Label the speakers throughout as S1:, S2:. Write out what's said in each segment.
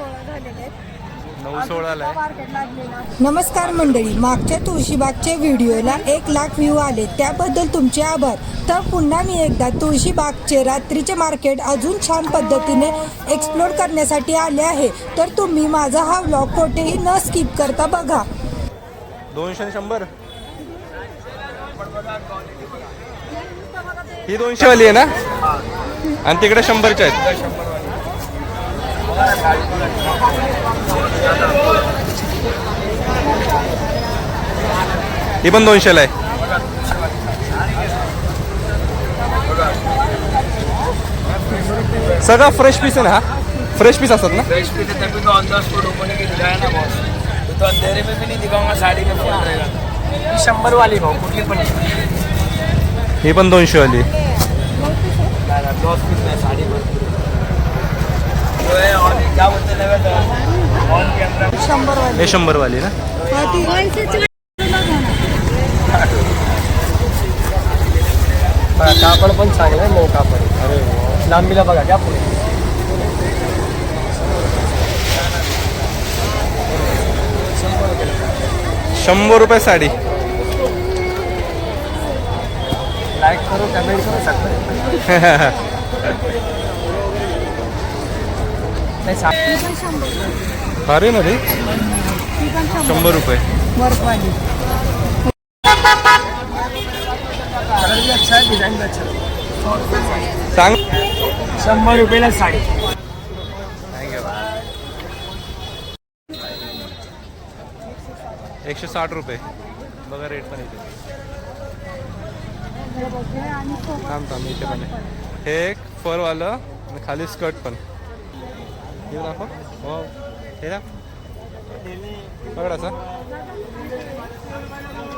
S1: सोळा झालेले आहेत
S2: नऊ सोळाला आहे.
S1: मार्केट लागलेलं आहे.
S3: नमस्कार मंडळी मागच्या तुळशीबागच्या व्हिडिओला एक लाख व्ह्यू आले. त्याबद्दल तुमचे आभार. तर पुन्हा मी एकदा तुळशीबागचे रात्रीचे मार्केट अजून छान पद्धतीने एक्सप्लोर करण्यासाठी आले आहे. तर तुम्ही माझा हा व्लॉग कोठेही न स्किप करता बघा.
S2: दोनशे आणि शंभर? ही दोनशे वाली आहे ना? आणि तिकडे शंभरच्या आहेत. ही पण दोनशेला आहे. सगळा फ्रेश पीस आहे ना हा? फ्रेश पीस असतात ना?
S4: फ्रेश पीस है तभी तो ऑन द स्पॉट ओपन के दिखाया ना बॉस तो, तो अंधेरे में भी नहीं दिखाऊंगा साड़ी में फोन रहेगा शंभर वाली भाऊ कुठली पण
S2: ही पण दोनशे वाली
S4: ब्लाउज पीस नाही साडी भरपूर जो है और क्या बोलते लगे ऑन कैमरा
S1: शंभर वाले
S2: हे शंभर वाली ना.
S4: कापड पण चांगलं आहे मऊ कापड. अरे लांबीला बघा क्या पुढे.
S2: शंभर रुपये साडी.
S4: लाईक करो कमेंट करो सा-
S2: अरे ना रे. शंभर रुपये.
S4: है
S2: सांग.
S4: शंभर रुपयाला साडी.
S2: एकशे साठ रुपये. बघा रेट पण इथे. थांब थांब इथे पण आहे. हे एक फरवालं आणि खाली स्कर्ट पण. ये दाखव हो हे ना पकडाचा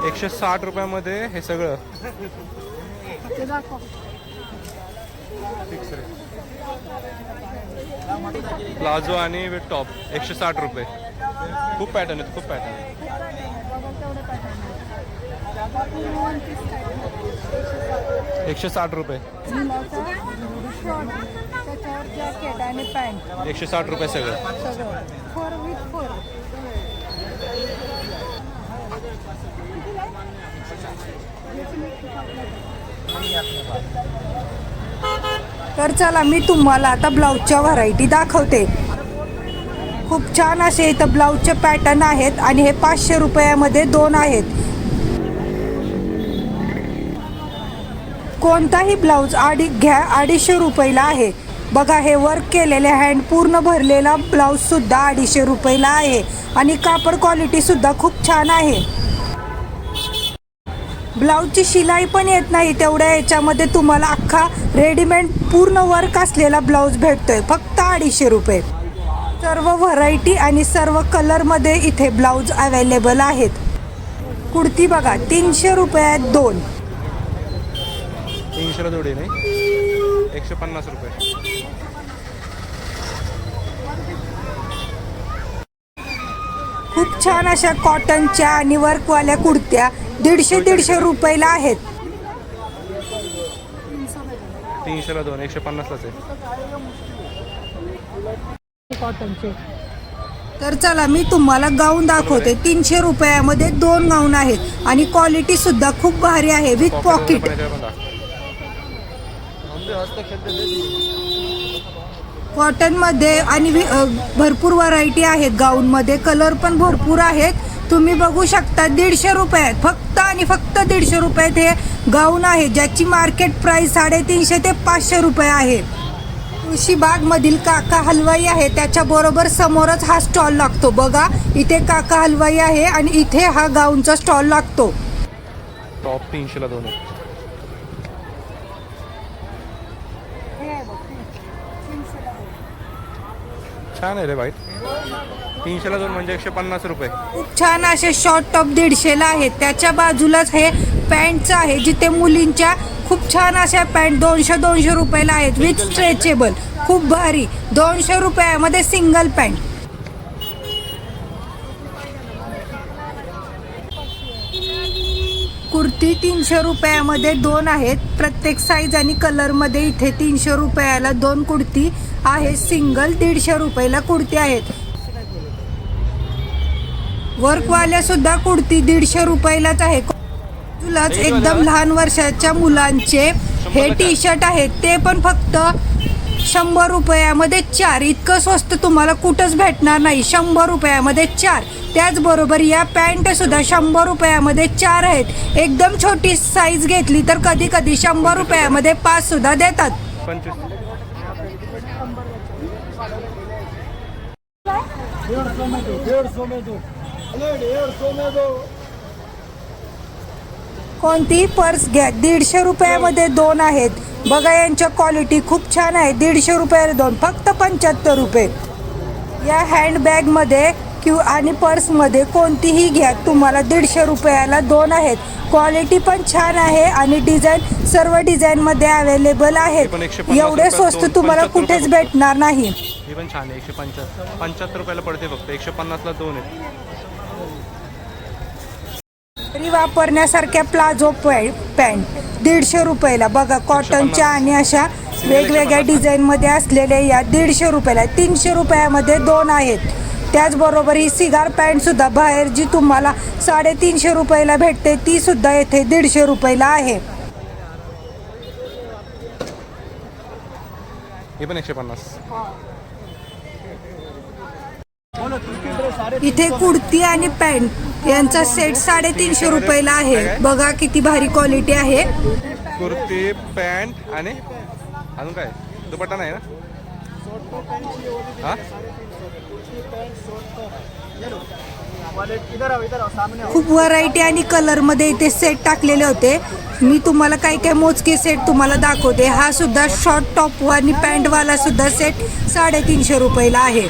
S2: एकशे साठ रुपयामध्ये हे सगळं फिक्स रे प्लाझो आणि विथ टॉप एकशे साठ रुपये खूप पॅटर्न आहेत खूप पॅटर्न एकशे साठ रुपये. एकशे साठ रुपये सगळं.
S1: सगळं फोर विथ फोर
S3: तर चला मी तुम्हाला आता ब्लाऊजच्या व्हरायटी दाखवते. खूप छान असे इथं ब्लाऊजचे पॅटर्न आहेत आणि हे पाचशे रुपयामध्ये दोन आहेत. कोणताही ब्लाऊज अडी घ्या अडीचशे रुपयाला आहे. बघा हे वर्क केलेले हँड पूर्ण भरलेला ब्लाऊज सुद्धा अडीचशे रुपयाला आहे. आणि कापड क्वालिटी सुद्धा खूप छान आहे. ब्लाऊजची शिलाई पण येत नाही तेवढ्या याच्यामध्ये तुम्हाला अख्खा रेडीमेड पूर्ण वर्क असलेला ब्लाऊज भेटतोय. फक्त अडीचशे रुपये. सर्व व्हरायटी आणि सर्व कलरमध्ये इथे ब्लाऊज अवेलेबल आहेत. कुर्ती बघा तीनशे रुपयात दोन.
S2: तीनशेला जोडी नाही? एकशे पन्नास रुपये.
S3: खूप छान अशा कॉटनच्या आणि वर्कवाल्या कुर्त्या दीडशे दीडशे रुपयाला आहेत.
S2: तीनशेला दोन एकशे पन्नासलाच आहे.
S1: कॉटनचे
S3: तर चला मी तुम्हाला गाऊन दाखवते. तीनशे रुपयामध्ये दोन गाऊन आहेत. आणि क्वालिटी सुद्धा खूप भारी आहे विथ पॉकेट कॉटनमध्ये आणि भरपूर व्हरायटी आहेत गाऊनमध्ये. कलर पण भरपूर आहेत. तुम्ही बघू शकता दीडशे रुपयात फक्त आणि फक्त दीडशे रुपयात हे गाऊन आहे ज्याची मार्केट प्राइस साडेतीनशे ते पाचशे रुपये आहे. तुळशीबागमधील काका हलवाई आहे. त्याच्याबरोबर समोरच हा स्टॉल लागतो. बघा इथे काका हलवाई आहे आणि इथे हा गाऊनचा स्टॉल लागतो.
S2: टॉप तीनशेला दोन आहे छान आहे रे वाईट तीनशेला दोन म्हणजे एकशे पन्नास रुपये.
S3: खूप छान असे शॉर्ट टॉप दीडशेला आहेत. त्याच्या बाजूलाच हे पॅन्टचं आहे जिथे मुलींच्या खूप छान अशा पॅन्ट दोनशे दोनशे रुपयाला आहेत विथ स्ट्रेचेबल खूप भारी. दोनशे रुपयामध्ये सिंगल पॅन्ट कुर्ती तीनशे रुपयामध्ये दोन आहेत. प्रत्येक साईज आणि कलरमध्ये इथे तीनशे रुपयाला दोन कुर्ती आहे. सिंगल दीडशे रुपयाला कुर्ती आहेत. वर्कवाल्या सुद्धा कुर्ती दीडशे रुपयालाच आहे. तुलाच एकदम लहान वर्षाच्या मुलांचे हे टी शर्ट आहेत. ते पण फक्त शंभर रुपयामध्ये चार. इतकं स्वस्त तुम्हाला कुठंच भेटणार नाही. शंभर रुपयामध्ये चार. त्याचबरोबर या पॅन्टसुद्धा शंभर रुपयामध्ये चार आहेत. एकदम छोटी साईज घेतली तर कधी कधी शंभर रुपयामध्ये पाच सुद्धा देतात. कोणतीही पर्स घ्या. दीडशे रुपयामध्ये दोन आहेत. बघा यांच्या क्वालिटी खूप छान आहे. दीडशे रुपयाला दोन फक्त पंच्याहत्तर रुपये. या हँडबॅगमध्ये किंवा आणि पर्समध्ये कोणतीही घ्या. तुम्हाला दीडशे रुपयाला दोन आहेत. क्वालिटी पण छान आहे आणि डिझाईन सर्व डिझाईनमध्ये अवेलेबल आहेत.
S2: पण 150
S3: एवढे स्वस्त तुम्हाला
S2: 75
S3: कुठेच. भेटणार नाही.
S2: ही पण छान आहे एकशे पंच्याहत्तर. पंच्याहत्तर रुपयाला पडते फक्त. एकशे पन्नासला दोन
S3: घरी वापरण्यासारख्या प्लाझो पॅ- पॅन्ट. दीडशे रुपयाला. बघा कॉटनच्या आणि अशा वेगवेगळ्या डिझाईनमध्ये असलेल्या या दीडशे रुपयाला. तीनशे रुपयामध्ये दोन आहेत. त्याचबरोबर ही सिगार पॅन्ट सुद्धा बाहेर जी तुम्हाला साडेतीनशे रुपयाला भेटते ती सुद्धा येथे दीडशे रुपयाला आहे.
S2: ही पण एकशे पन्नास.
S3: इथे कुर्ती आणि पॅन्ट यांचा सेट साडेतीनशे रुपयाला आहे. बघा किती भारी क्वालिटी आहे.
S2: कुर्ती पॅन्ट आणि अजून काय? दुपट्टा नाही ना? हा?
S3: खूप व्हरायटी आणि कलरमध्ये इथे सेट टाकलेले होते. मी तुम्हाला काही काही मोजके सेट तुम्हाला दाखवते. हा सुद्धा शॉर्ट टॉप आणि पॅन्टवाला सुद्धा सेट साडेतीनशे रुपयाला आहे.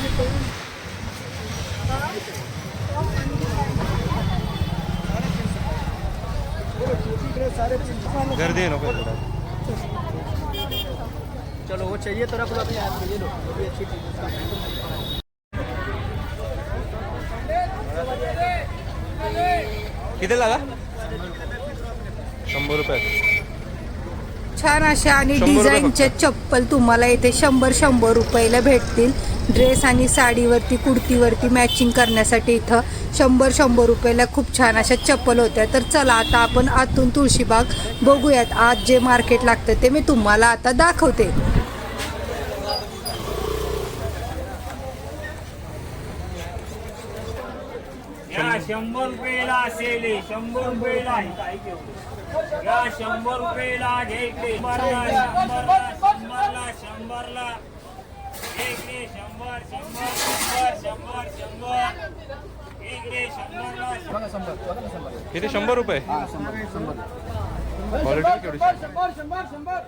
S2: गर्दी नको थोडं.
S4: चलो वो चाहिए तो रख लो अपने हाथ में ये लो। ये भी अच्छी चीज है।
S2: किती लागा? शंभर रुपये.
S3: छान अशा आणि
S2: शंभर रुपये
S3: डिझाईनचे चप्पल तुम्हाला इथे शंभर शंभर रुपयाला भेटतील. ड्रेस आणि साडीवरती कुर्तीवरती मॅचिंग करण्यासाठी इथं शंभर शंभर रुपयाला खूप छान अशा चप्पल होत्या. तर चला आता आपण आतून तुळशीबाग बघूयात. आज जे मार्केट लागतं ते मी तुम्हाला आता दाखवते.
S5: शंभर रुपयाला असेल शंभर रुपयाला या शंभर रुपयाला घे शंभरला शंभरला शंभरला. इकडे. शंभर शंभर शंभर शंभर शंभर इकडे शंभर.
S2: किती शंभर रुपये क्वालिटी केवढी
S4: शंभर शंभर शंभर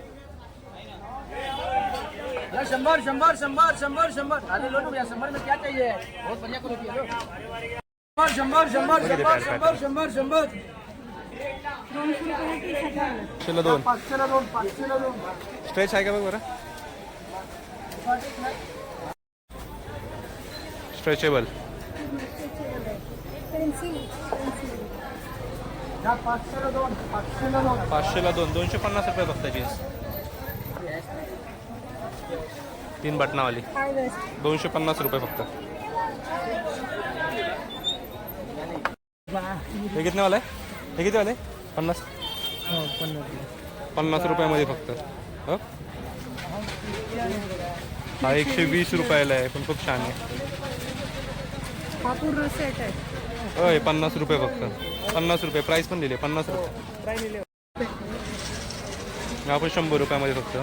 S4: शंभर शंभर शंभर शंभर शंभर अरे लो ना भैया शंभर में क्या चाहिए बहुत बढ़िया क्वालिटी है लो शंभर शंभर शंभर शंभर शंभर शंभर
S2: पाचशेला दोन
S4: पाचशेला दोन पाचशेला दोन
S2: स्ट्रेच आहे का बघ बरं स्ट्रेचेबल
S4: पाचशेला दोन.
S2: दोनशे पन्नास रुपये फक्त जीन्स तीन बटनावाली. दोनशे पन्नास रुपये फक्त. हे किती वाला? आहे हे किती वाले? आहे पन्नास? पन्नास रुपयामध्ये फक्त. हो? हो एकशे वीस रुपयाला आहे पण खूप छान आहे.
S3: हा पूर्ण सेट आहे.
S2: होय पन्नास रुपये फक्त. पन्नास रुपये प्राईस पण दिली पन्नास रुपये. आपण शंभर रुपयामध्ये फक्त.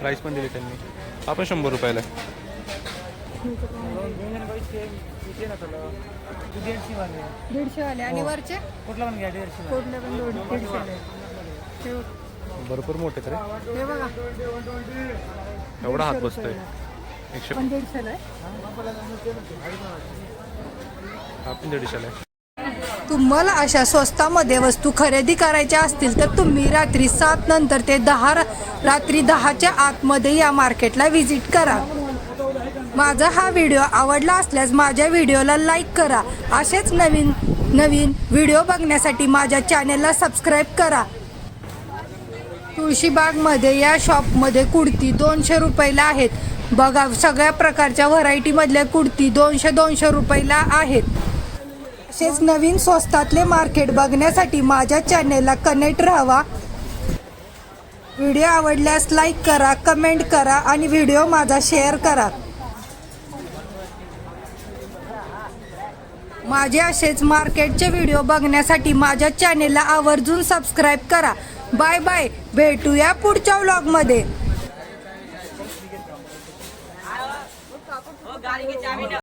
S2: प्राईस पण दिली त्यांनी. आपण शंभर रुपयाला.
S1: दीडशे वाले. आणि वरचे?
S4: कुठला पण घ्या दीडशे
S1: कुठले पण दोन दीडशे वाले. हे
S2: भरपूर मोठे तर.
S1: हे
S2: एवढा हात बसतोय. एकशे
S1: पण दीडशेला आहे.
S2: पण दीडशेला आहे.
S3: तुम्हाला अशा स्वस्तामध्ये वस्तू खरेदी करायच्या असतील तर तुम्ही रात्री सात नंतर ते दहा रा- रात्री दहाच्या आतमध्ये या मार्केटला व्हिजिट करा. माझा हा व्हिडिओ आवडला असल्यास माझ्या व्हिडिओला लाईक करा. असेच नवीन नवीन व्हिडिओ बघण्यासाठी माझ्या चॅनेलला सबस्क्राईब करा. तुळशीबागमध्ये या शॉपमध्ये कुर्ती दोनशे रुपयाला आहेत. बघा सगळ्या प्रकारच्या व्हरायटी मधल्या कुर्ती दोनशे दोनशे रुपयाला आहेत. तसेच नवीन स्वस्तातले मार्केट बघण्यासाठी माझ्या चॅनेलला कनेक्ट राहावा. व्हिडिओ आवडल्यास लाईक करा कमेंट करा आणि व्हिडिओ माझा शेअर करा. माझे असेच मार्केटचे व्हिडिओ बघण्यासाठी माझ्या चॅनेलला आवर्जून सबस्क्राईब करा. बाय बाय भेटूया पुढच्या व्लॉगमध्ये বাড়িকে যাবি না